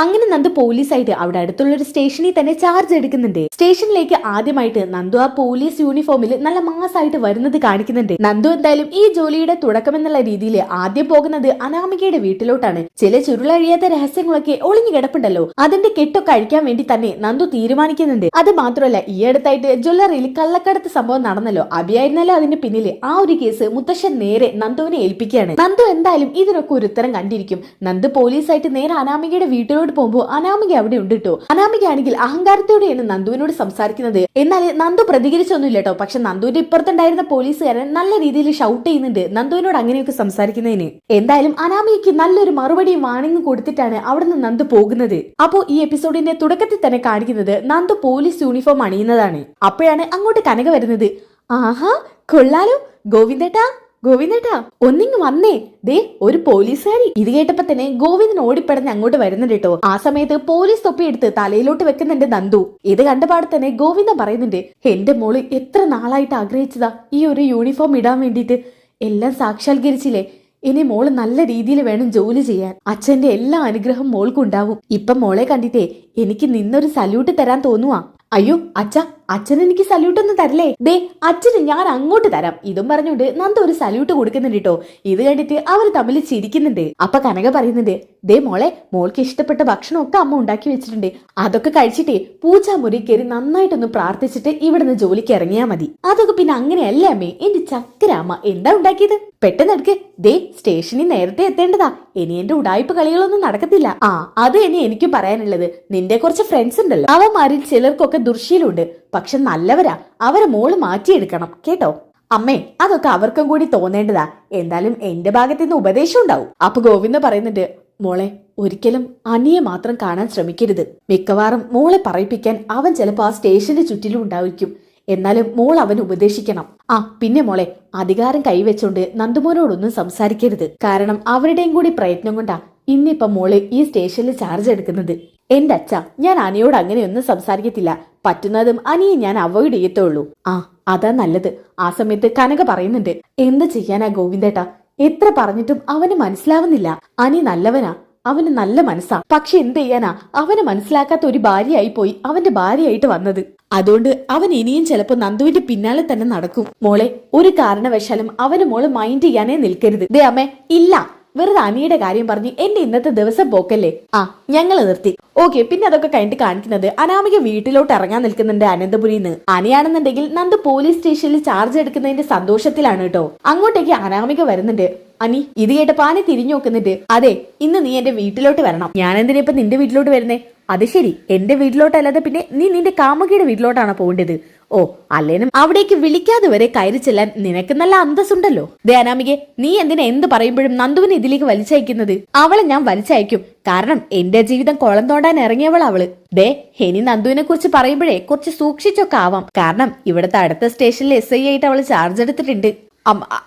അങ്ങനെ നന്ദു പോലീസായിട്ട് അവിടെ അടുത്തുള്ള ഒരു സ്റ്റേഷനിൽ തന്നെ ചാർജ് എടുക്കുന്നുണ്ട്. സ്റ്റേഷനിലേക്ക് ആദ്യമായിട്ട് നന്ദു ആ പോലീസ് യൂണിഫോമിൽ നല്ല മാസായിട്ട് വരുന്നത് കാണിക്കുന്നുണ്ട്. നന്ദു എന്തായാലും ഈ ജോലിയുടെ തുടക്കം എന്നുള്ള രീതിയിൽ ആദ്യം പോകുന്നത് അനാമികയുടെ വീട്ടിലോട്ടാണ്. ചില ചുരുളഴിയാത്ത രഹസ്യങ്ങളൊക്കെ ഒളിഞ്ഞു കിടപ്പുണ്ടല്ലോ. അതിന്റെ കെട്ടൊക്കെ അഴിക്കാൻ വേണ്ടി തന്നെ നന്ദു തീരുമാനിക്കുന്നുണ്ട്. അത് മാത്രമല്ല ഈ അടുത്തായിട്ട് ജ്വല്ലറിയിൽ കള്ളക്കടത്ത് സംഭവം നടന്നല്ലോ. അഭിയായിരുന്നല്ലോ അതിന്റെ പിന്നിൽ ആ ഒരു കേസ് മുത്തശ്ശൻ നേരെ നന്ദുവിനെ ഏൽപ്പിക്കുകയാണ്. നന്ദു എന്തായാലും ഇതിനൊക്കെ ഒരു ഉത്തരം കണ്ടിരിക്കും. നന്ദു പോലീസായിട്ട് നേരെ അനാമികയുടെ വീട്ടിലോട്ട് പോകുമ്പോൾ അനാമിക അവിടെ ഉണ്ട് കേട്ടോ അനാമിക ആണെങ്കിൽ അഹങ്കാരത്തോടെയാണ് നന്ദുവിനോട് സംസാരിക്കുന്നത്. എന്നാൽ നന്ദു പ്രതികരിച്ചൊന്നുമില്ല കേട്ടോ പക്ഷെ നന്ദുവിന്റെ ഇപ്പുറത്തുണ്ടായിരുന്ന പോലീസുകാരൻ നല്ല രീതിയിൽ ഷൗട്ട് ചെയ്യുന്നുണ്ട് നന്ദുവിനോട് അങ്ങനെയൊക്കെ സംസാരിക്കുന്നതിന്. എന്തായാലും അനാമികയ്ക്ക് നല്ലൊരു മറുപടി വാണിംഗ് കൊടുത്തിട്ടാണ് അവിടുന്ന് നന്ദു പോകുന്നത്. അപ്പോ ഈ എപ്പിസോഡിന്റെ തുടക്കത്തിൽ തന്നെ കാണിക്കുന്നത് നന്ദു പോലീസ് യൂണിഫോം അണിയുന്നതാണ്. അപ്പോഴാണ് അങ്ങോട്ട് കനക വരുന്നത്. ആഹാ കൊള്ളാലോ ഗോവിന്ദേട്ടാ. ഗോവിന്ദേട്ടാ ഒന്നിങ് വന്നേ. ദേ ഒരു പോലീസുകാരി. ഇത് കേട്ടപ്പോ തന്നെ ഗോവിന്ദൻ ഓടിപ്പടഞ്ഞ് അങ്ങോട്ട് വരുന്നുണ്ട് കേട്ടോ. ആ സമയത്ത് പോലീസ് തൊപ്പിയെടുത്ത് തലയിലോട്ട് വെക്കുന്നുണ്ട് നന്ദു. ഇത് കണ്ടപാട് തന്നെ ഗോവിന്ദൻ പറയുന്നുണ്ട് എന്റെ മോൾ എത്ര നാളായിട്ട് ആഗ്രഹിച്ചതാ ഈ ഒരു യൂണിഫോം ഇടാൻ വേണ്ടിയിട്ട്. എല്ലാം സാക്ഷാത്കരിച്ചില്ലേ. ഇനി മോൾ നല്ല രീതിയിൽ വേണം ജോലി ചെയ്യാൻ. അച്ഛന്റെ എല്ലാ അനുഗ്രഹം മോൾക്കുണ്ടാവും. ഇപ്പം മോളെ കണ്ടിട്ടേ എനിക്ക് നിന്നൊരു സല്യൂട്ട് തരാൻ തോന്നുവാ. അയ്യോ അച്ഛ അച്ഛൻ എനിക്ക് സല്യൂട്ട് ഒന്നും തരില്ലേ? ദേ അച്ഛന് ഞാൻ അങ്ങോട്ട് തരാം. ഇതും പറഞ്ഞുകൊണ്ട് നന്ദ ഒരു സല്യൂട്ട് കൊടുക്കുന്നുണ്ട് കേട്ടോ ഇത് കണ്ടിട്ട് അവർ തമ്മിൽ ചിരിക്കുന്നുണ്ട്. അപ്പൊ കനക പറയുന്നുണ്ട് ദേ മോളെ മോൾക്ക് ഇഷ്ടപ്പെട്ട ഭക്ഷണമൊക്കെ അമ്മ ഉണ്ടാക്കി വെച്ചിട്ടുണ്ട്. അതൊക്കെ കഴിച്ചിട്ടേ പൂജാമുറി കയറി നന്നായിട്ടൊന്ന് പ്രാർത്ഥിച്ചിട്ട് ഇവിടുന്ന് ജോലിക്ക് ഇറങ്ങിയാ മതി. അതൊക്കെ പിന്നെ അങ്ങനെയല്ലേ അമ്മേ? എന്റെ ചക്കരാമ്മ എന്താ ഉണ്ടാക്കിയത്? പെട്ടെന്ന് എടുക്ക് ദേ സ്റ്റേഷനിൽ നേരത്തെ എത്തേണ്ടതാ. ഇനി എന്റെ ഉടായ്പ കളികളൊന്നും നടക്കത്തില്ല. ആ അത് ഇനി എനിക്കും പറയാനുള്ളത്. നിന്റെ കുറച്ച് ഫ്രണ്ട്സ് ഉണ്ടല്ലോ. അവന്മാരിൽ ചിലർക്കൊക്കെ ദുർശീലുണ്ട്. പക്ഷെ നല്ലവരാ. അവരെ മോൾ മാറ്റിയെടുക്കണം. കേട്ടോ? അമ്മേ അതൊക്കെ അവർക്കും കൂടി തോന്നേണ്ടതാ. എന്തായാലും എന്റെ ഭാഗത്ത് നിന്ന് ഉപദേശം ഉണ്ടാവും. അപ്പൊ ഗോവിന്ദ പറയുന്നുണ്ട് മോളെ ഒരിക്കലും അനിയെ മാത്രം കാണാൻ ശ്രമിക്കരുത്. മിക്കവാറും മോളെ പറയിപ്പിക്കാൻ അവൻ ചിലപ്പോ ആ സ്റ്റേഷന്റെ ചുറ്റിലും ഉണ്ടായിരിക്കും. എന്നാലും മോൾ അവൻ ഉപദേശിക്കണം. ആ പിന്നെ മോളെ അധികാരം കൈവച്ചോണ്ട് നന്ദുമോനോടൊന്നും സംസാരിക്കരുത്. കാരണം അവരുടെയും കൂടി പ്രയത്നം കൊണ്ടാ ഇന്നിപ്പം മോൾ ഈ സ്റ്റേഷനിൽ ചാർജ് എടുക്കുന്നത്. എന്റെ അച്ഛ ഞാൻ അനിയോട് അങ്ങനെയൊന്നും സംസാരിക്കത്തില്ല. പറ്റുന്നതും അനിയെ ഞാൻ അവോയ്ഡ് ചെയ്യത്തുള്ളൂ. ആ അതാ നല്ലത്. ആ സമയത്ത് കനക പറയുന്നുണ്ട് എന്ത് ചെയ്യാനാ ഗോവിന്ദേട്ടാ? എത്ര പറഞ്ഞിട്ടും അവന് മനസ്സിലാവുന്നില്ല. അനി നല്ലവനാ അവന് നല്ല മനസ്സാ. പക്ഷെ എന്ത് ചെയ്യാനാ? അവന് മനസ്സിലാക്കാത്ത ഒരു ഭാര്യയായി പോയി അവന്റെ ഭാര്യയായിട്ട് വന്നത്. അതുകൊണ്ട് അവൻ ഇനിയും ചിലപ്പോ നന്ദുവിന്റെ പിന്നാലെ തന്നെ നടക്കും. മോളെ ഒരു കാരണവശാലും അവന് മോൾ മൈൻഡ് ചെയ്യാനേ നിൽക്കരുത്. ദേ അമ്മേ ഇല്ല. വെറുതെ അനിയുടെ കാര്യം പറഞ്ഞ് എന്റെ ഇന്നത്തെ ദിവസം പോക്കല്ലേ? ആ ഞങ്ങൾ നിർത്തി. ഓക്കെ പിന്നെ അതൊക്കെ കഴിഞ്ഞിട്ട് കാണിക്കുന്നത് അനാമിക വീട്ടിലോട്ട് ഇറങ്ങാൻ നിൽക്കുന്നുണ്ട് അനന്തപുരിന്ന്. അനിയാണെന്നുണ്ടെങ്കിൽ നന്ദ് പോലീസ് സ്റ്റേഷനിൽ ചാർജ് എടുക്കുന്നതിന്റെ സന്തോഷത്തിലാണ് കേട്ടോ അങ്ങോട്ടേക്ക് അനാമിക വരുന്നുണ്ട്. അനി ഇത് കേട്ടപ്പോ പാനി തിരിഞ്ഞു നോക്കുന്നുണ്ട്. അതെ ഇന്ന് നീ എന്റെ വീട്ടിലോട്ട് വരണം. ഞാൻ എന്തിനാ ഇപ്പൊ നിന്റെ വീട്ടിലോട്ട് വരുന്നേ? അത് ശരി എന്റെ വീട്ടിലോട്ടല്ലാതെ പിന്നെ നീ നിന്റെ കാമുകിയുടെ വീട്ടിലോട്ടാണ് പോകേണ്ടത്? ഓ അല്ലേനും അവിടേക്ക് വിളിക്കാതെ വരെ കയറി ചെല്ലാൻ നിനക്ക് നല്ല അന്തസ്സുണ്ടല്ലോ. ദേ അനാമികെ നീ എന്തിനാ എന്ത് പറയുമ്പോഴും നന്ദുവിനെ ഇതിലേക്ക് വലിച്ചയക്കുന്നത്? അവളെ ഞാൻ വലിച്ചയക്കും. കാരണം എന്റെ ജീവിതം കുളം തോണ്ടാൻ ഇറങ്ങിയവൾ അവൾ. ദേ ഇനി നന്ദുവിനെ കുറിച്ച് പറയുമ്പോഴേ കുറച്ച് സൂക്ഷിച്ചൊക്കെ ആവാം. കാരണം ഇവിടുത്തെ അടുത്ത സ്റ്റേഷനിൽ എസ് ഐ ആയിട്ട് അവൾ ചാർജ് എടുത്തിട്ടുണ്ട്.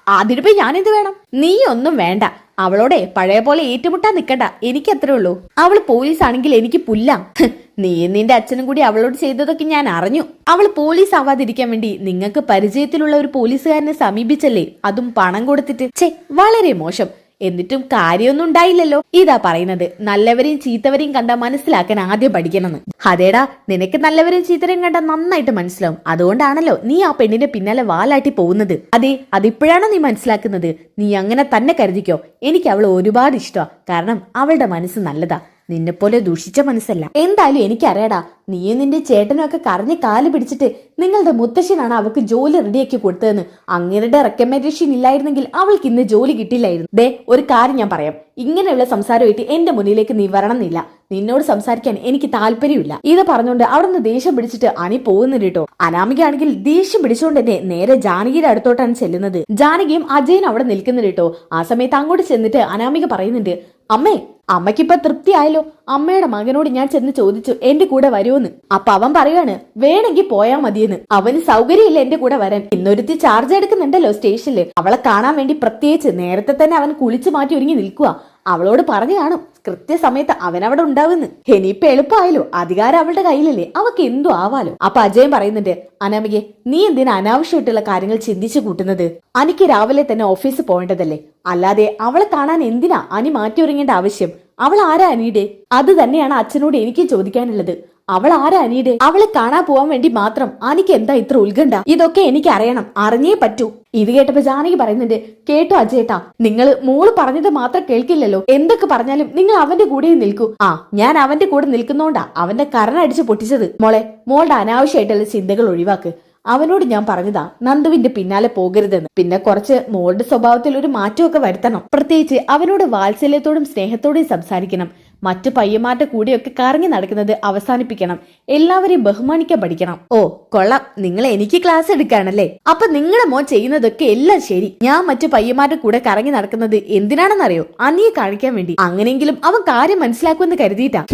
അതിനിപ്പോ ഞാനെന്ത് വേണം? നീ ഒന്നും വേണ്ട. അവളോടെ പഴയ പോലെ ഏറ്റുമുട്ടാൻ നിക്കണ്ട. എനിക്ക് അത്രേ ഉള്ളൂ. അവൾ പോലീസ് ആണെങ്കിൽ എനിക്ക് പുല്ലാം. നീ നിന്റെ അച്ഛനും കൂടി അവളോട് ചെയ്തതൊക്കെ ഞാൻ അറിഞ്ഞു. അവൾ പോലീസ് ആവാതിരിക്കാൻ വേണ്ടി നിങ്ങൾക്ക് പരിചയത്തിലുള്ള ഒരു പോലീസുകാരനെ സമീപിച്ചല്ലേ? അതും പണം കൊടുത്തിട്ട്. ചേ വളരെ മോശം. എന്നിട്ടും കാര്യമൊന്നും ഉണ്ടായില്ലല്ലോ. ഇതാ പറയുന്നത്. നല്ലവരെയും ചീത്തവരെയും കണ്ട മനസ്സിലാക്കാൻ ആദ്യം പഠിക്കണമെന്ന്. അതേടാ നിനക്ക് നല്ലവരെയും ചീത്തരെയും കണ്ട നന്നായിട്ട് മനസ്സിലാവും. അതുകൊണ്ടാണല്ലോ നീ ആ പെണ്ണിന്റെ പിന്നാലെ വാലാട്ടി പോകുന്നത്. അതെ അതിപ്പോഴാണോ നീ മനസ്സിലാക്കുന്നത്? നീ അങ്ങനെ തന്നെ കരുതിക്കോ. എനിക്ക് അവൾ ഒരുപാട് ഇഷ്ടമാ കാരണം അവളുടെ മനസ്സ് നല്ലതാ. നിന്നെപ്പോലെ ദുഷിച്ച മനസ്സല്ല. എന്തായാലും എനിക്കറിയടാ നീയും നിന്റെ ചേട്ടനും ഒക്കെ കറഞ്ഞ് കാൽ പിടിച്ചിട്ട് നിങ്ങളുടെ മുത്തശ്ശനാണ് അവൾക്ക് ജോലി റെഡിയാക്കി കൊടുത്തതെന്ന്. അങ്ങനെ റെക്കമെൻഡേഷൻ ഇല്ലായിരുന്നെങ്കിൽ അവൾക്ക് ഇന്ന് ജോലി കിട്ടില്ലായിരുന്നു. ദേ ഒരു കാര്യം ഞാൻ പറയാം. ഇങ്ങനെയുള്ള സംസാരമായിട്ട് എന്റെ മുന്നിലേക്ക് നീ വരണമെന്നില്ല. നിന്നോട് സംസാരിക്കാൻ എനിക്ക് താല്പര്യമില്ല. ഇത് പറഞ്ഞുകൊണ്ട് അവിടെ നിന്ന് ദേഷ്യം പിടിച്ചിട്ട് അണി പോകുന്നുണ്ട് കേട്ടോ. അനാമികയാണെങ്കിൽ ദേഷ്യം പിടിച്ചുകൊണ്ട് തന്നെ നേരെ ജാനകിയുടെ അടുത്തോട്ടാണ് ചെല്ലുന്നത്. ജാനകിയും അജയനും അവിടെ നിൽക്കുന്നില്ല കേട്ടോ. ആ സമയത്ത് അങ്ങോട്ട് ചെന്നിട്ട് അനാമിക പറയുന്നുണ്ട് അമ്മേ അമ്മയ്ക്കിപ്പൊ തൃപ്തിയായല്ലോ. അമ്മയുടെ മകനോട് ഞാൻ ചെന്ന് ചോദിച്ചു എന്റെ കൂടെ വരുമെന്ന് അപ്പൊ അവൻ പറയാണ് വേണമെങ്കിൽ പോയാ മതിയെന്ന്. അവന് സൗകര്യമില്ല എന്റെ കൂടെ വരാൻ. ഇന്നൊരുത്തി ചാർജ് എടുക്കുന്നുണ്ടല്ലോ സ്റ്റേഷനിൽ അവളെ കാണാൻ വേണ്ടി പ്രത്യേകിച്ച് നേരത്തെ തന്നെ അവൻ കുളിച്ചു മാറ്റി ഒരുങ്ങി നിൽക്കുക അവളോട് പറഞ്ഞു കാണും. കൃത്യസമയത്ത് അവൻ അവിടെ ഉണ്ടാവുന്ന് ഇനിയിപ്പൊ എളുപ്പമായല്ലോ. അധികാരം അവളുടെ കയ്യിലല്ലേ. അവക്ക് എന്തു ആവാലോ. അപ്പൊ അജയൻ പറയുന്നുണ്ട് അനാമികെ നീ എന്തിനാ അനാവശ്യമായിട്ടുള്ള കാര്യങ്ങൾ ചിന്തിച്ചു കൂട്ടുന്നത്? അനിക്ക് രാവിലെ തന്നെ ഓഫീസിൽ പോകേണ്ടതല്ലേ? അല്ലാതെ അവളെ കാണാൻ എന്തിനാ അനി മാറ്റി ഒരുങ്ങേണ്ട ആവശ്യം? അവൾ ആരാ അനിയുടെ അത് തന്നെയാണ് അച്ഛനോട് എനിക്ക് ചോദിക്കാനുള്ളത്. അവൾ ആരാ അനിയുടെ അവളെ കാണാൻ പോവാൻ വേണ്ടി മാത്രം അനിക്ക് എന്താ ഇത്ര ഉത്കണ്ഠ? ഇതൊക്കെ എനിക്ക് അറിയണം. അറിഞ്ഞേ പറ്റൂ. ഇത് കേട്ടപ്പോ ജാനകി പറയുന്നുണ്ട് കേട്ടോ അജയേട്ടാ നിങ്ങൾ മോൾ പറഞ്ഞത് മാത്രം കേൾക്കില്ലല്ലോ. എന്തൊക്കെ പറഞ്ഞാലും നിങ്ങൾ അവന്റെ കൂടെ നിൽക്കൂ. ആ ഞാൻ അവന്റെ കൂടെ നിൽക്കുന്നോണ്ടാ അവന്റെ കരണടിച്ച് പൊട്ടിച്ചത്. മോളെ മോളുടെ അനാവശ്യമായിട്ടുള്ള ചിന്തകൾ ഒഴിവാക്ക്. അവനോട് ഞാൻ പറഞ്ഞതാ നന്ദുവിന്റെ പിന്നാലെ പോകരുതെന്ന്. പിന്നെ കുറച്ച് മോളുടെ സ്വഭാവത്തിൽ ഒരു മാറ്റമൊക്കെ വരുത്തണം. പ്രത്യേകിച്ച് അവനോട് വാത്സല്യത്തോടും സ്നേഹത്തോടും സംസാരിക്കണം. മറ്റു പയ്യന്മാരുടെ കൂടെയൊക്കെ കറങ്ങി നടക്കുന്നത് അവസാനിപ്പിക്കണം. എല്ലാവരെയും ബഹുമാനിക്കാൻ പഠിക്കണം. ഓ കൊള്ളാം. നിങ്ങൾ എനിക്ക് ക്ലാസ് എടുക്കാണല്ലേ അപ്പൊ നിങ്ങളെ മോൻ ചെയ്യുന്നതൊക്കെ എല്ലാം ശരി. ഞാൻ മറ്റു പയ്യന്മാരുടെ കൂടെ കറങ്ങി നടക്കുന്നത് എന്തിനാണെന്നറിയോ? അനിയെ കാണിക്കാൻ വേണ്ടി. അങ്ങനെയെങ്കിലും അവൻ കാര്യം മനസ്സിലാക്കുമെന്ന് കരുതിയിട്ടാ.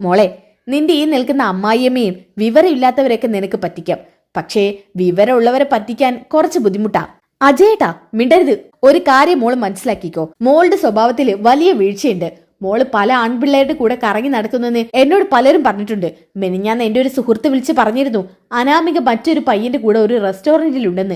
മോളെ നിന്റെ ഈ നിൽക്കുന്ന അമ്മായിയമ്മയും വിവരമില്ലാത്തവരെയൊക്കെ നിനക്ക് പറ്റിക്കാം. പക്ഷേ വിവരമുള്ളവരെ പറ്റിക്കാൻ കുറച്ച് ബുദ്ധിമുട്ടാ. അജയേട്ടാ മിണ്ടരുത്. ഒരു കാര്യം മോൾ മനസ്സിലാക്കിക്കോ. മോളുടെ സ്വഭാവത്തിൽ വലിയ വീഴ്ചയുണ്ട്. മോൾ പല ആൺപിള്ളേരുടെ കൂടെ കറങ്ങി നടക്കുന്നെന്ന് എന്നോട് പലരും പറഞ്ഞിട്ടുണ്ട്. മെനിഞ്ഞാന്ന് എന്റെ ഒരു സുഹൃത്ത് വിളിച്ച് പറഞ്ഞിരുന്നു അനാമിക മറ്റൊരു പയ്യന്റെ കൂടെ ഒരു റെസ്റ്റോറന്റിലുണ്ടെന്ന്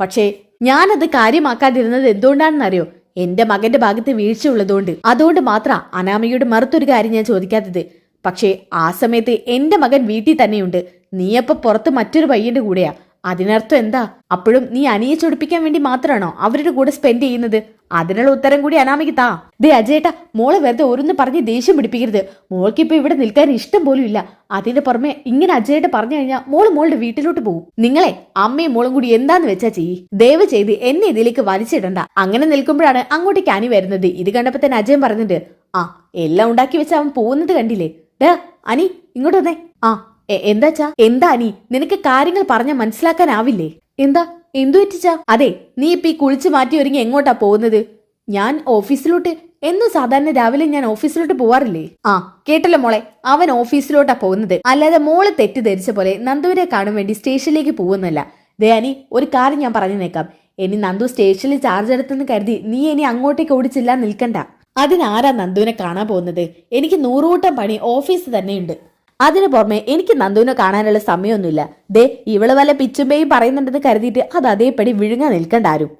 പക്ഷേ ഞാനത് കാര്യമാക്കാതിരുന്നത് എന്തുകൊണ്ടാണെന്നറിയോ? എന്റെ മകന്റെ ഭാഗത്ത് വീഴ്ച ഉള്ളതുകൊണ്ട്. അതുകൊണ്ട് മാത്രം അനാമികയുടെ മറുത്തൊരു കാര്യം ഞാൻ ചോദിക്കാത്തത്. പക്ഷേ ആ സമയത്ത് എന്റെ മകൻ വീട്ടിൽ തന്നെയുണ്ട്. നീയപ്പോ പുറത്ത് മറ്റൊരു പയ്യന്റെ കൂടെയാ. അതിനർത്ഥം എന്താ? അപ്പോഴും നീ അനിയെ ചൊടിപ്പിക്കാൻ വേണ്ടി മാത്രമാണോ അവരുടെ കൂടെ സ്പെൻഡ് ചെയ്യുന്നത്? അതിനുള്ള ഉത്തരം കൂടി അനാമിക്ക് താ. ദേ അജയേട്ട മോളെ വെറുതെ ഓരോന്ന് പറഞ്ഞ് ദേഷ്യം പിടിപ്പിക്കരുത്. മോൾക്ക് ഇപ്പൊ ഇവിടെ നിൽക്കാൻ ഇഷ്ടം പോലും ഇല്ല. അതിന്റെ പുറമെ ഇങ്ങനെ അജയേട്ട പറഞ്ഞു കഴിഞ്ഞാൽ മോൾ മോളുടെ വീട്ടിലോട്ട് പോകും നിങ്ങളെ അമ്മയും മോളും കൂടി എന്താന്ന് വെച്ചാ ചെയ്യ്. ദയവ് ചെയ്ത് എന്നെ ഇതിലേക്ക് വലിച്ചിടണ്ട. അങ്ങനെ നിൽക്കുമ്പോഴാണ് അങ്ങോട്ടേക്ക് അനി വരുന്നത്. ഇത് കണ്ടപ്പോ തന്നെ അജയൻ പറഞ്ഞിട്ട് ആ എല്ലാം ഉണ്ടാക്കി വെച്ച് അവൻ പോകുന്നത് കണ്ടില്ലേ? ഡാ അനി ഇങ്ങോട്ട് വന്നേ. ആ എന്താച്ചാ എന്താ നീ നിനക്ക് കാര്യങ്ങൾ പറഞ്ഞാൽ മനസ്സിലാക്കാനാവില്ലേ? എന്താ? എന്തു പറ്റിച്ചാ അതെ നീ ഇപ്പൊ ഈ കുളിച്ചു മാറ്റി ഒരുങ്ങി എങ്ങോട്ടാ പോകുന്നത്? ഞാൻ ഓഫീസിലോട്ട് എന്നും സാധാരണ രാവിലെ ഞാൻ ഓഫീസിലോട്ട് പോവാറില്ലേ? ആ കേട്ടല്ലോ മോളെ അവൻ ഓഫീസിലോട്ടാ പോകുന്നത്. അല്ലാതെ മോൾ തെറ്റിദ്ധരിച്ച പോലെ നന്ദുവിനെ കാണാൻ വേണ്ടി സ്റ്റേഷനിലേക്ക് പോകുന്നല്ല ദയാനി ഒരു കാര്യം ഞാൻ പറഞ്ഞു നേക്കാം ഇനി നന്ദു സ്റ്റേഷനിൽ ചാർജ് എടുത്തെന്ന് കരുതി നീ ഇനി അങ്ങോട്ടേക്ക് ഓടിച്ചില്ല നിൽക്കണ്ട. അതിനാരാ നന്ദുവിനെ കാണാൻ പോകുന്നത്? എനിക്ക് നൂറുകൂട്ടം പണി ഓഫീസ് തന്നെയുണ്ട്. അതിനു പുറമെ എനിക്ക് നന്ദുവിനെ കാണാനുള്ള സമയമൊന്നുമില്ല. ദേ ഇവൾ വല്ല പിച്ചുമ്പേയും പറയുന്നുണ്ടെന്ന് കരുതിയിട്ട് അത് അതേപടി വിഴുങ്ങാൻ നിൽക്കണ്ട ആരും.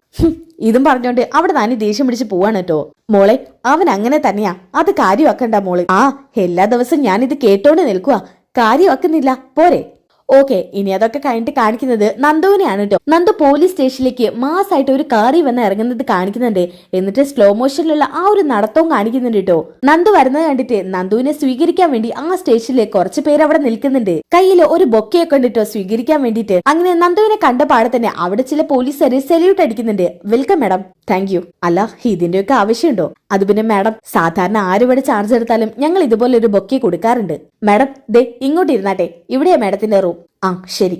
ഇതും പറഞ്ഞോണ്ട് അവിടെ നാനി ദേഷ്യം പിടിച്ച് പോവാണ് കേട്ടോ. മോളെ അവൻ അങ്ങനെ തന്നെയാ. അത് കാര്യമാക്കണ്ട മോളെ. ആ എല്ലാ ദിവസവും ഞാനിത് കേട്ടോണ്ട് നിൽക്കുക കാര്യമാക്കുന്നില്ല. പോരെ. ഓക്കെ ഇനി അതൊക്കെ കഴിഞ്ഞിട്ട് കാണിക്കുന്നത് നന്ദുവിനെയാണ് കേട്ടോ നന്ദു പോലീസ് സ്റ്റേഷനിലേക്ക് മാസായിട്ട് ഒരു കാറി വന്ന് ഇറങ്ങുന്നത് കാണിക്കുന്നുണ്ട്. എന്നിട്ട് സ്ലോ മോഷനിലുള്ള ആ ഒരു നടത്തവും കാണിക്കുന്നുണ്ട് കേട്ടോ നന്ദു വരുന്നത് കണ്ടിട്ട് നന്ദുവിനെ സ്വീകരിക്കാൻ വേണ്ടി ആ സ്റ്റേഷനിലെ കുറച്ച് പേര് അവിടെ നിൽക്കുന്നുണ്ട്. കയ്യിൽ ഒരു ബൊക്കയൊക്കെ ഉണ്ട് കേട്ടോ സ്വീകരിക്കാൻ വേണ്ടിട്ട് അങ്ങനെ നന്ദുവിനെ കണ്ട പാടെ തന്നെ അവിടെ ചില പോലീസുകാരെ സെല്യൂട്ട് അടിക്കുന്നുണ്ട്. വെൽക്കം മാഡം താങ്ക് യു അല്ല ഇതിന്റെയൊക്കെ ആവശ്യമുണ്ടോ? അത് പിന്നെ മാഡം സാധാരണ ആരുവിടെ ചാർജ് എടുത്താലും ഞങ്ങൾ ഇതുപോലെ ഒരു ബൊക്കെ കൊടുക്കാറുണ്ട്. മാഡം ദേ ഇങ്ങോട്ട് ഇരുന്നാട്ടെ. ഇവിടെയാ മാഡത്തിന്റെ റൂം ആ ശരി.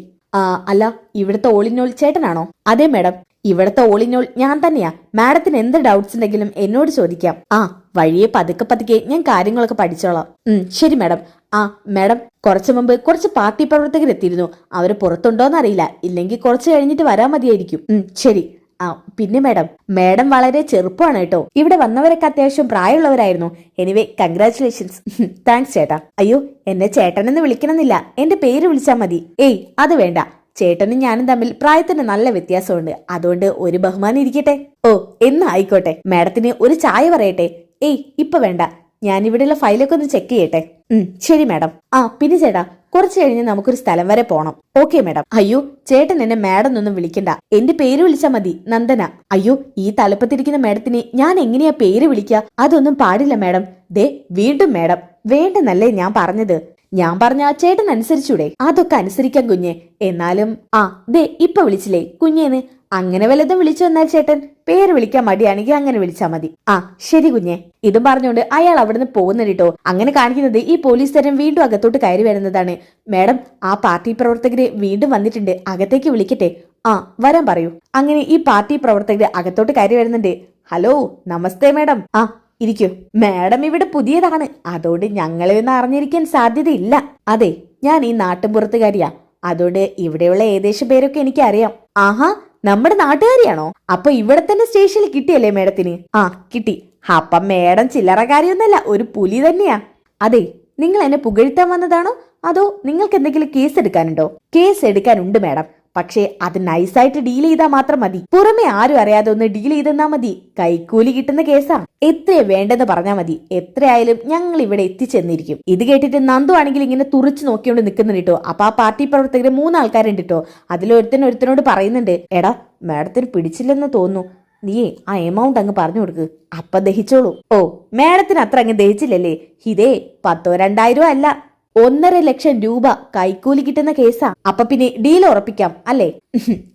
അല്ല ഇവിടുത്തെ ഓളിനോൾ ചേട്ടനാണോ? അതെ മാഡം. ഇവിടുത്തെ ഓളിനോൾ ഞാൻ തന്നെയാ. മാഡത്തിന് എന്ത് ഡൗട്ട്സ് ഉണ്ടെങ്കിലും എന്നോട് ചോദിക്കാം. ആ വഴിയെ പതുക്കെ പതുക്കെ ഞാൻ കാര്യങ്ങളൊക്കെ പഠിച്ചോളാം. ശരി മാഡം. ആ മാഡം കുറച്ചു മുമ്പ് കുറച്ച് പാർട്ടി പ്രവർത്തകരെത്തിയിരുന്നു അവർ പുറത്തുണ്ടോന്നറിയില്ല. ഇല്ലെങ്കിൽ കുറച്ച് കഴിഞ്ഞിട്ട് വരാൻ മതിയായിരിക്കും. ശരി. ആ പിന്നെ മാഡം മാഡം വളരെ ചെറുപ്പമാണ് കേട്ടോ. ഇവിടെ വന്നവരൊക്കെ അത്യാവശ്യം പ്രായമുള്ളവരായിരുന്നു. എനിവേ കൺഗ്രാറ്റുലേഷൻസ് താങ്ക്സ് ചേട്ടാ. അയ്യോ എന്നെ ചേട്ടനെന്ന് വിളിക്കണമെന്നില്ല. എന്റെ പേര് വിളിച്ചാൽ മതി. ഏയ് അത് വേണ്ട. ചേട്ടനും ഞാനും തമ്മിൽ പ്രായത്തിന് നല്ല വ്യത്യാസമുണ്ട്. അതുകൊണ്ട് ഒരു ബഹുമാനം ഇരിക്കട്ടെ. ഓ എന്നായിക്കോട്ടെ മാഡത്തിന് ഒരു ചായ പറയട്ടെ. ഏയ് ഇപ്പൊ വേണ്ട. ഞാൻ ഇവിടെയുള്ള ഫയലൊക്കെ ഒന്ന് ചെക്ക് ചെയ്യട്ടെ? ഉം ശരി മാഡം. ആ പിന്നെ ചേട്ടാ കുറച്ച് കഴിഞ്ഞ് നമുക്കൊരു സ്ഥലം വരെ പോണം. Okay madam. അയ്യോ ചേട്ടൻ എന്നെ മാഡം എന്നൊന്നും വിളിക്കണ്ട. എന്റെ പേര് വിളിച്ചാ മതി നന്ദന. അയ്യോ ഈ തലപ്പത്തിരിക്കുന്ന മാഡത്തിനെ ഞാൻ എങ്ങനെയാ പേര് വിളിക്കുക അതൊന്നും പാടില്ല മാഡം. ദേ വീണ്ടും മാഡം. വേണ്ടെന്നല്ലേ ഞാൻ പറഞ്ഞത്. ഞാൻ പറഞ്ഞ ചേട്ടൻ അനുസരിച്ചൂടെ അതൊക്കെ അനുസരിക്കാം കുഞ്ഞെ. എന്നാലും ആ ദേ ഇപ്പൊ വിളിച്ചില്ലേ? കുഞ്ഞേന്ന് അങ്ങനെ വല്ലതും വിളിച്ചു വന്നാൽ ചേട്ടൻ പേര് വിളിക്കാൻ മടിയാണെങ്കിൽ അങ്ങനെ വിളിച്ചാ മതി. ആ ശരി കുഞ്ഞെ. ഇതും പറഞ്ഞുകൊണ്ട് അയാൾ അവിടുന്ന് പോകുന്നുണ്ട് കേട്ടോ അങ്ങനെ കാണിക്കുന്നത് ഈ പോലീസ് തരം വീണ്ടും അകത്തോട്ട് കയറി വരുന്നതാണ്. മാഡം ആ പാർട്ടി പ്രവർത്തകര് വീണ്ടും വന്നിട്ടുണ്ട്. അകത്തേക്ക് വിളിക്കട്ടെ. ആ വരാൻ പറയൂ. അങ്ങനെ ഈ പാർട്ടി പ്രവർത്തകര് അകത്തോട്ട് കയറി വരുന്നുണ്ട്. ഹലോ നമസ്തേ മാഡം. ആ ഇരിക്കൂ. മാഡം ഇവിടെ പുതിയതാണ്. അതുകൊണ്ട് ഞങ്ങളെ ഒന്നും അറിഞ്ഞിരിക്കാൻ സാധ്യതയില്ല. അതെ ഞാൻ ഈ നാട്ടുപുറത്തുകാരിയാ അതുകൊണ്ട് ഇവിടെയുള്ള ഏകദേശം പേരൊക്കെ എനിക്ക് അറിയാം ആഹാ നമ്മുടെ നാട്ടുകാരിയാണോ? അപ്പൊ ഇവിടെ തന്നെ സ്റ്റേഷനിൽ കിട്ടിയല്ലേ മേഡത്തിന്? ആ കിട്ടി. അപ്പം മേഡം ചില്ലറക്കാരിയൊന്നല്ല ഒരു പുലി തന്നെയാ. അതെ നിങ്ങൾ എന്നെ പുകഴ്ത്താൻ വന്നതാണോ? അതോ നിങ്ങൾക്ക് എന്തെങ്കിലും കേസ് എടുക്കാനുണ്ടോ? കേസ് എടുക്കാനുണ്ട് മാഡം. പക്ഷേ അത് നൈസായിട്ട് ഡീൽ ചെയ്താൽ മാത്രം മതി. പുറമെ ആരും അറിയാതെ ഒന്ന് ഡീൽ ചെയ്തെന്നാ മതി. കൈക്കൂലി കിട്ടുന്ന കേസാ. എത്രയാ വേണ്ടെന്ന് പറഞ്ഞാൽ മതി. എത്രയായാലും ഞങ്ങൾ ഇവിടെ എത്തിച്ചെന്നിരിക്കും. ഇത് കേട്ടിട്ട് നന്ദു ആണെങ്കിൽ ഇങ്ങനെ തുറച്ചു നോക്കിയോണ്ട് നിൽക്കുന്നുണ്ട് കേട്ടോ. അപ്പൊ ആ പാർട്ടി പ്രവർത്തകര് മൂന്നാൾക്കാരുണ്ട് കേട്ടോ. അതിലൊരുത്തൻ ഒരുത്തനോട് പറയുന്നുണ്ട്. എടാ മാഡത്തിന് പിടിച്ചില്ലെന്ന് തോന്നുന്നു. നീയേ ആ എമൗണ്ട് അങ്ങ് പറഞ്ഞു കൊടുക്ക്. അപ്പൊ ദഹിച്ചോളൂ. ഓ മാഡത്തിന് അത്ര അങ്ങ് ദഹിച്ചില്ലല്ലേ? ഇതേ പത്തോ രണ്ടായിരോ അല്ല. ഒന്നര ലക്ഷം രൂപ കൈക്കൂലി കിട്ടുന്ന കേസാ. അപ്പൊ പിന്നെ ഡീൽ ഉറപ്പിക്കാം അല്ലേ?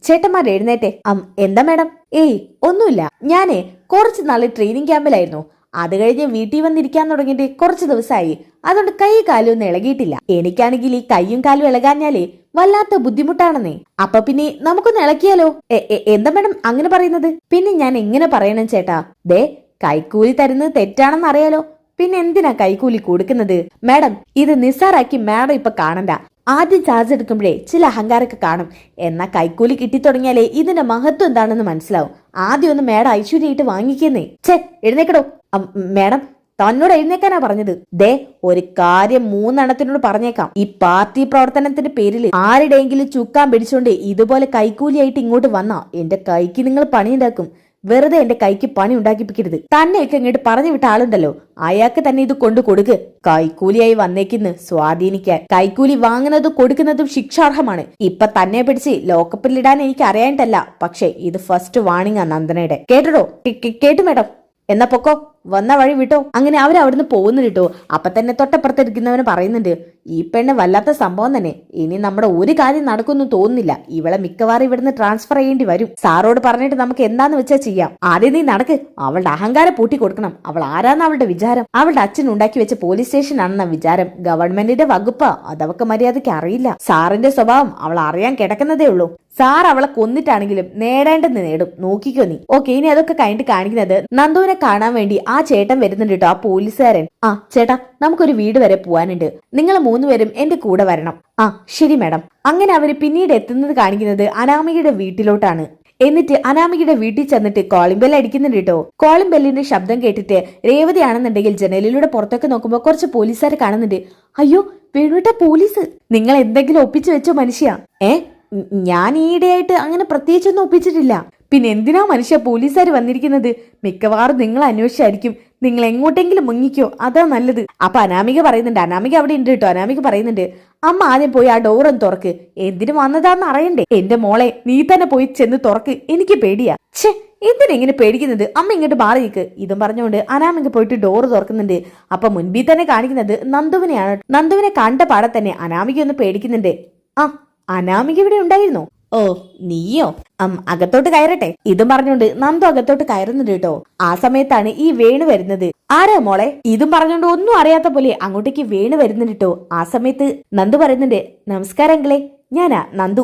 ചേട്ടന്മാർ എഴുന്നേറ്റെ. അം എന്താ മാഡം? ഏയ് ഒന്നുമില്ല. ഞാനേ കുറച്ച് നാൾ ട്രെയിനിങ് ക്യാമ്പിലായിരുന്നു അത് കഴിഞ്ഞ് വീട്ടിൽ വന്നിരിക്കാൻ തുടങ്ങിയിട്ട് കുറച്ച് ദിവസമായി അതുകൊണ്ട് കൈ കാലും ഒന്നും ഇളകിയിട്ടില്ല. എനിക്കാണെങ്കിൽ ഈ കൈയും കാലും ഇളകാഞ്ഞാലേ വല്ലാത്ത ബുദ്ധിമുട്ടാണെന്നേ. അപ്പൊ പിന്നെ നമുക്കൊന്ന് ഇളക്കിയാലോ? എന്താ മാഡം അങ്ങനെ പറയുന്നത്? പിന്നെ ഞാൻ എങ്ങനെ പറയണം ചേട്ടാ? ദേ കൈക്കൂലി തരുന്നത് തെറ്റാണെന്ന് അറിയാലോ. പിന്നെ എന്തിനാ കൈക്കൂലി കൊടുക്കുന്നത്? മാഡം ഇത് നിസ്സാറാക്കി മാഡം ഇപ്പൊ കാണണ്ട. ആദ്യം ചാർജ് എടുക്കുമ്പോഴേ ചില അഹങ്കാരൊക്കെ കാണും. എന്നാ കൈക്കൂലി കിട്ടിത്തുടങ്ങിയാലേ ഇതിന്റെ മഹത്വം എന്താണെന്ന് മനസ്സിലാവും. ആദ്യം ഒന്ന് മാഡം ഐശ്വര്യമായിട്ട് വാങ്ങിക്കുന്നേ. ഛേ എഴുന്നേക്കടോ. മാഡം തന്നോട് എഴുന്നേക്കാനാ പറഞ്ഞത്. ദേ ഒരു കാര്യം മൂന്നെണ്ണത്തിനോട് പറഞ്ഞേക്കാം. ഈ പാർട്ടി പ്രവർത്തനത്തിന്റെ പേരിൽ ആരുടെയെങ്കിലും ചുക്കാൻ പിടിച്ചോണ്ട് ഇതുപോലെ കൈക്കൂലിയായിട്ട് ഇങ്ങോട്ട് വന്നാ എന്റെ കൈക്ക് നിങ്ങൾ പണിയുണ്ടാക്കും. വെറുതെ എന്റെ കൈക്ക് പണി ഉണ്ടാക്കിപ്പിക്കരുത്. തന്നെയൊക്കെ ഇങ്ങോട്ട് പറഞ്ഞു വിട്ട ആളുണ്ടല്ലോ. അയാൾക്ക് തന്നെ ഇത് കൊണ്ടു കൊടുക്ക്. കൈക്കൂലിയായി വന്നേക്കുന്ന് സ്വാധീനിക്കാൻ. കൈക്കൂലി വാങ്ങുന്നതും കൊടുക്കുന്നതും ശിക്ഷാർഹമാണ്. ഇപ്പൊ തന്നെ പിടിച്ച് ലോക്കപ്പിലിടാൻ എനിക്ക് അറിയാനിട്ടല്ല. പക്ഷേ ഇത് ഫസ്റ്റ് വാണിംഗ് ആ നന്ദനയുടെ. കേട്ടോ കേട്ടു മേഡം. എന്നാ പൊക്കോ? വന്ന വഴി വിട്ടോ? അങ്ങനെ അവർ അവിടുന്ന് പോകുന്നു കേട്ടോ അപ്പൊ തന്നെ തൊട്ടപ്പുറത്തിരിക്കുന്നവന് പറയുന്നുണ്ട് ഈ പെണ്ണ് വല്ലാത്ത സംഭവം തന്നെ. ഇനി നമ്മുടെ ഒരു കാര്യം നടക്കുമെന്ന് തോന്നുന്നില്ല. ഇവളെ മിക്കവാറും ഇവിടുന്ന് ട്രാൻസ്ഫർ ചെയ്യേണ്ടി വരും. സാറോട് പറഞ്ഞിട്ട് നമുക്ക് എന്താന്ന് വെച്ചാൽ ചെയ്യാം. ആദ്യം നീ നടക്ക്. അവളുടെ അഹങ്കാരം പൂട്ടി കൊടുക്കണം. അവൾ ആരാന്ന് അവളുടെ വിചാരം? അവളുടെ അച്ഛൻ ഉണ്ടാക്കി വെച്ച പോലീസ് സ്റ്റേഷൻ ആണെന്ന വിചാരം. ഗവൺമെന്റിന്റെ വകുപ്പ്. അതവക്ക് മര്യാദയ്ക്ക് അറിയില്ല. സാറിന്റെ സ്വഭാവം അവൾ അറിയാൻ കിടക്കുന്നതേ ഉള്ളൂ. സാർ അവളെ കൊന്നിട്ടാണെങ്കിലും നേടേണ്ടത് നേടും. നോക്കിക്കോ നീ. ഓക്കെ ഇനി അതൊക്കെ കഴിഞ്ഞിട്ട് കാണിക്കുന്നത് നന്ദുവിനെ കാണാൻ വേണ്ടി ആ ചേട്ടൻ വരുന്നുണ്ട് കേട്ടോ ആ പോലീസുകാരൻ. ആ ചേട്ടാ നമുക്കൊരു വീട് വരെ പോവാനുണ്ട്. നിങ്ങൾ മൂന്നുപേരും എന്റെ കൂടെ വരണം. ആ ശരി മാഡം. അങ്ങനെ അവർ പിന്നീട് എത്തുന്നത് കാണിക്കുന്നത് അനാമികയുടെ വീട്ടിലോട്ടാണ്. എന്നിട്ട് അനാമികയുടെ വീട്ടിൽ ചെന്നിട്ട് കോളിംഗ് ബെൽ അടിക്കുന്നുണ്ട് കേട്ടോ കോളിംഗ് ബെല്ലിന്റെ ശബ്ദം കേട്ടിട്ട് രേവതിയാണെന്നുണ്ടെങ്കിൽ ജനലിലൂടെ പുറത്തൊക്കെ നോക്കുമ്പോൾ കുറച്ച് പോലീസുകാരെ കാണുന്നുണ്ട്. അയ്യോ വേണുട്ട പോലീസ്. നിങ്ങൾ എന്തെങ്കിലും ഒപ്പിച്ചു വെച്ചോ മനുഷ്യ. ഏ ഞാൻ ഈയിടെയായിട്ട് അങ്ങനെ പ്രത്യേകിച്ചൊന്നും ഒപ്പിച്ചിട്ടില്ല. പിന്നെ എന്തിനാ മനുഷ്യ പോലീസുകാർ വന്നിരിക്കുന്നത്? മിക്കവാറും നിങ്ങൾ അന്വേഷിച്ചായിരിക്കും. നിങ്ങൾ എങ്ങോട്ടെങ്കിലും മുങ്ങിക്കോ. അതാ നല്ലത്. അപ്പൊ അനാമിക പറയുന്നുണ്ട്. അനാമിക അവിടെ ഉണ്ട് കേട്ടോ. അനാമിക പറയുന്നുണ്ട് അമ്മ ആദ്യം പോയി ആ ഡോറും തുറക്ക്. എന്തിനു വന്നതാന്ന് അറിയണ്ടേ? എന്റെ മോളെ നീ തന്നെ പോയി ചെന്ന് തുറക്ക്. എനിക്ക് പേടിയാ. ഛേ എന്തിനെങ്ങനെ പേടിക്കുന്നത്? അമ്മ ഇങ്ങോട്ട് മാറി നിൽക്ക് ഇതും പറഞ്ഞുകൊണ്ട് അനാമിക പോയിട്ട് ഡോറ് തുറക്കുന്നുണ്ട്. അപ്പൊ മുൻപിൽ തന്നെ കാണിക്കുന്നത് നന്ദുവിനെയാണ്. നന്ദുവിനെ കണ്ട പാടെ തന്നെ അനാമിക ഒന്ന് പേടിക്കുന്നുണ്ട്. ആ അനാമിക ഇവിടെ ഉണ്ടായിരുന്നോ? ഓ നീയോ? അം അകത്തോട്ട് കയറട്ടെ. ഇതും പറഞ്ഞുകൊണ്ട് നന്ദു അകത്തോട്ട് കയറുന്നുണ്ട് കേട്ടോ. ആ സമയത്താണ് ഈ വേണു വരുന്നത്. ആരാ മോളെ? ഇതും പറഞ്ഞുകൊണ്ട് ഒന്നും അറിയാത്ത പോലെ അങ്ങോട്ടേക്ക് വേണു വരുന്നുണ്ട് കേട്ടോ. ആ സമയത്ത് നന്ദു പറയുന്നുണ്ട് നമസ്കാരം ഞാനാ നന്ദു.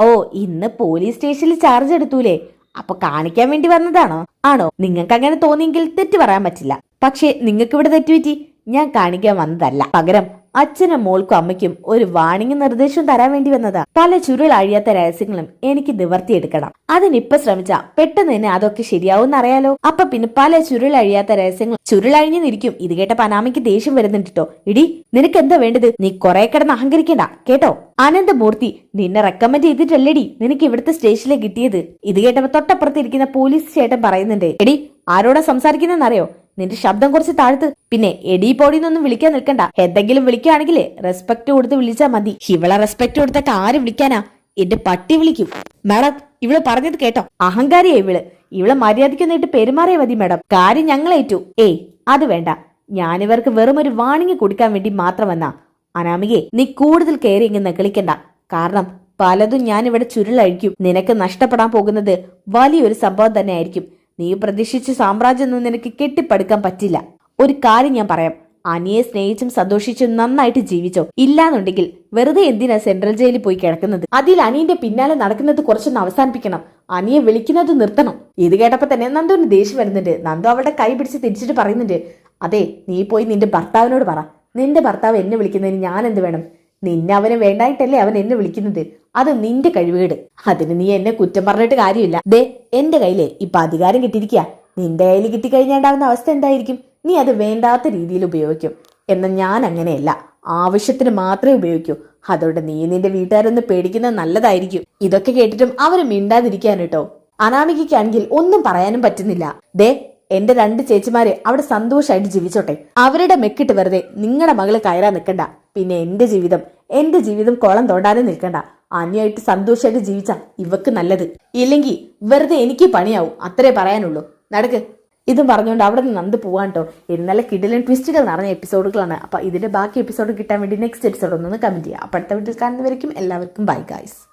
ഓ ഇന്ന് പോലീസ് സ്റ്റേഷനിൽ ചാർജ് എടുത്തൂലേ? അപ്പൊ കാണിക്കാൻ വേണ്ടി വന്നതാണോ? ആണോ? നിങ്ങൾക്ക് അങ്ങനെ തോന്നിയെങ്കിൽ തെറ്റ് പറയാൻ പറ്റില്ല. പക്ഷേ നിങ്ങൾക്ക് ഇവിടെ തെറ്റുപറ്റി ഞാൻ കാണിക്കാൻ വന്നതല്ല. പകരം അച്ഛനും മോൾക്കും അമ്മയ്ക്കും ഒരു വാണിംഗ് നിർദ്ദേശം തരാൻ വേണ്ടി വന്നതാ. പല ചുരുൾ അഴിയാത്ത രഹസ്യങ്ങളും എനിക്ക് നിവർത്തിയെടുക്കണം. അതിനിപ്പൊ ശ്രമിച്ച പെട്ടെന്ന് തന്നെ അതൊക്കെ ശരിയാവും അറിയാലോ. അപ്പൊ പിന്നെ പല ചുരുൾ അഴിയാത്ത രഹസ്യങ്ങൾ ചുരുളഴിഞ്ഞു നിൽക്കും. ഇത് കേട്ട പനാമയ്ക്ക് ദേഷ്യം വരുന്നുണ്ട് കേട്ടോ ഇടി നിനക്ക് എന്താ വേണ്ടത്? നീ കുറെ കിടന്ന് അഹങ്കരിക്കണ്ട. കേട്ടോ? അനന്തമൂർത്തി നിന്നെ റെക്കമെൻഡ് ചെയ്തിട്ടല്ലേടി. നിനക്ക് ഇവിടുത്തെ സ്റ്റേഷനിലേക്ക് കിട്ടിയത്. ഇത് കേട്ടപ്പോ തൊട്ടപ്പുറത്ത് ഇരിക്കുന്ന പോലീസ് ചേട്ടൻ പറയുന്നുണ്ട്. എടി ആരോടാ സംസാരിക്കുന്നറിയോ നിന്റെ ശബ്ദം കുറച്ച് താഴ്ത്ത്. പിന്നെ എടി പോടിന്നൊന്നും വിളിക്കാൻ നിൽക്കണ്ട. എന്തെങ്കിലും വിളിക്കുകയാണെങ്കിൽ റെസ്പെക്ട് കൊടുത്ത് വിളിച്ചാ മതി. ഇവളെ റെസ്പെക്ട് കൊടുത്തിട്ട് ആര് വിളിക്കാനാ? എന്റെ പട്ടി വിളിക്കും. മാഡം ഇവൾ പറഞ്ഞത് കേട്ടോ. അഹങ്കാരിയാ ഇവൾ. ഇവളെ മര്യാദയ്ക്കൊന്നിട്ട് പെരുമാറിയ മതി മാഡം. കാര്യം ഞങ്ങളേറ്റു ഏയ് അത് വേണ്ട. ഞാനിവർക്ക് വെറും ഒരു വാണിംഗ് കൊടുക്കാൻ വേണ്ടി മാത്രം വന്നാ. അനാമികെ നീ കൂടുതൽ കയറി ഇങ്ങ് കളിക്കണ്ട കാരണം പലതും ഞാനിവിടെ ചുരുളഴിക്കും. നിനക്ക് നഷ്ടപ്പെടാൻ പോകുന്നത് വലിയൊരു സംഭവം തന്നെ ആയിരിക്കും നീ പ്രതീക്ഷിച്ച സാമ്രാജ്യമൊന്നും നിനക്ക് കെട്ടിപ്പടുക്കാൻ പറ്റില്ല. ഒരു കാര്യം ഞാൻ പറയാം. അനിയെ സ്നേഹിച്ചും സന്തോഷിച്ചും നന്നായിട്ട് ജീവിച്ചോ? ഇല്ലാന്നുണ്ടെങ്കിൽ വെറുതെ എന്തിനാ സെൻട്രൽ ജയിലിൽ പോയി കിടക്കുന്നത്? അതിൽ അനിയന്റെ പിന്നാലെ നടക്കുന്നത് കുറച്ചൊന്ന് അവസാനിപ്പിക്കണം. അനിയെ വിളിക്കുന്നത് നിർത്തണം. ഇത് കേട്ടപ്പോ തന്നെ നന്ദുവിന് ദേഷ്യം വരുന്നുണ്ട്. നന്ദു അവളുടെ കൈ പിടിച്ച് തിരിച്ചിട്ട് പറയുന്നുണ്ട് അതെ നീ പോയി നിന്റെ ഭർത്താവിനോട് പറ. നിന്റെ ഭർത്താവ് എന്നെ വിളിക്കുന്നതിന് ഞാൻ എന്ത് വേണം? നിന്നെ അവന് വേണ്ടായിട്ടല്ലേ അവൻ എന്നെ വിളിക്കുന്നത്? അത് നിന്റെ കഴിവേട് അതിന് നീ എന്നെ കുറ്റം പറഞ്ഞിട്ട് കാര്യമില്ല. ദേ എന്റെ കയ്യിലെ ഇപ്പൊ അധികാരം കിട്ടിയിരിക്കുക നിന്റെ കയ്യിൽ കിട്ടിക്കഴിഞ്ഞാണ്ടാവുന്ന അവസ്ഥ എന്തായിരിക്കും? നീ അത് വേണ്ടാത്ത രീതിയിൽ ഉപയോഗിക്കും. എന്ന ഞാൻ അങ്ങനെയല്ല. ആവശ്യത്തിന് മാത്രമേ ഉപയോഗിക്കൂ. അതുകൊണ്ട് നീ നിന്റെ വീട്ടുകാരൊന്ന് പേടിക്കുന്നത് നല്ലതായിരിക്കും. ഇതൊക്കെ കേട്ടിട്ടും അവർ മിണ്ടാതിരിക്കാൻ കേട്ടോ. അനാമികയ്ക്കാണെങ്കിൽ ഒന്നും പറയാനും പറ്റുന്നില്ല. ദേ എന്റെ രണ്ട് ചേച്ചിമാരെ അവിടെ സന്തോഷമായിട്ട് ജീവിച്ചോട്ടെ. അവരുടെ മെക്കിട്ട് വെറുതെ നിങ്ങളുടെ മകൾ കയറാൻ നിൽക്കണ്ട പിന്നെ എന്റെ ജീവിതം എന്റെ ജീവിതം കുളം തോണ്ടാതെ നിൽക്കണ്ട. അന്യായിട്ട് സന്തോഷമായിട്ട് ജീവിച്ച ഇവക്ക് നല്ലത്. ഇല്ലെങ്കിൽ വെറുതെ എനിക്ക് പണിയാവും. അത്രേ പറയാനുള്ളൂ. നടക്ക്. ഇതും പറഞ്ഞുകൊണ്ട് അവിടെ നിന്ന് നന്ദ് പോവാൻ കേട്ടോ ഇന്നലെ കിഡിലൻ ട്വിസ്റ്റുകൾ നിറഞ്ഞ എപ്പിസോഡുകളാണ് അപ്പൊ ഇതിന്റെ ബാക്കി എപ്പിസോഡ് കിട്ടാൻ വേണ്ടി നെക്സ്റ്റ് എപ്പിസോഡ് ഒന്ന് കമന്റ് ചെയ്യുക അപ്പൊ അടുത്ത വീട്ടിൽ കാണുന്നവരേക്കും എല്ലാവർക്കും ബൈ ഗൈസ്